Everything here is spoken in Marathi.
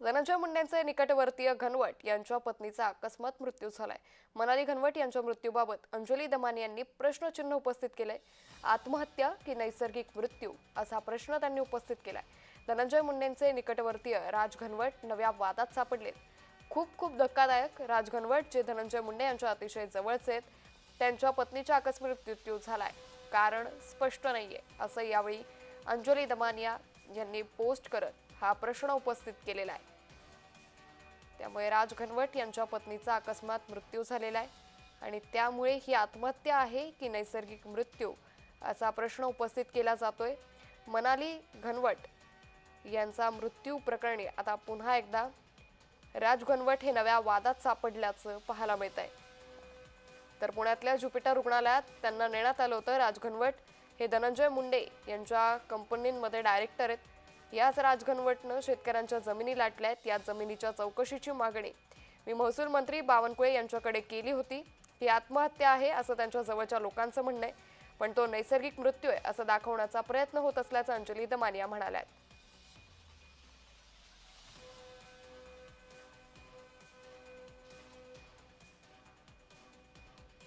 धनंजय मुंडेंचे निकटवर्तीय घनवट यांच्या पत्नीचा अकस्मात मृत्यू झालाय. मनाली घनवट यांच्या मृत्यूबाबत अंजली दमानी यांनी प्रश्नचिन्ह उपस्थित केलंय. आत्महत्या की नैसर्गिक मृत्यू असा प्रश्न त्यांनी उपस्थित केलाय. धनंजय मुंडेंचे निकटवर्तीय राज घनवट नव्या वादात सापडलेत. खूप खूप धक्कादायक राज घनवट जे धनंजय मुंडे यांच्या अतिशय जवळचे आहेत त्यांच्या पत्नीच्या अकस्मात मृत्यू झालाय. कारण स्पष्ट नाहीये असं यावेळी अंजली दमानिया यांनी पोस्ट करत हा प्रश्न उपस्थित केलेला आहे. त्यामुळे राज घनवट यांच्या पत्नीचा अकस्मात मृत्यू झालेला आहे आणि त्यामुळे ही आत्महत्या आहे की नैसर्गिक मृत्यू असा प्रश्न उपस्थित केला जातोय. मनाली घनवट यांचा मृत्यू प्रकरणी आता पुन्हा एकदा राज घनवट हे नव्या वादात सापडल्याचं पाहायला मिळत आहे तर पुण्यातल्या ज्युपिटर रुग्णालयात त्यांना नेण्यात आलं होतं राजघनवट हे धनंजय मुंडे यांच्या कंपनींमध्ये डायरेक्टर आहेत. याच राजघनवटनं शेतकऱ्यांच्या जमिनी लाटल्या आहेत या जमिनीच्या चौकशीची मागणी. मी महसूल मंत्री बावनकुळे यांच्याकडे केली होती. ही आत्महत्या आहे असं त्यांच्या जवळच्या लोकांचं म्हणणं आहे. पण तो नैसर्गिक मृत्यू आहे असं दाखवण्याचा प्रयत्न होत असल्याचं अंजली दमानिया म्हणाल्या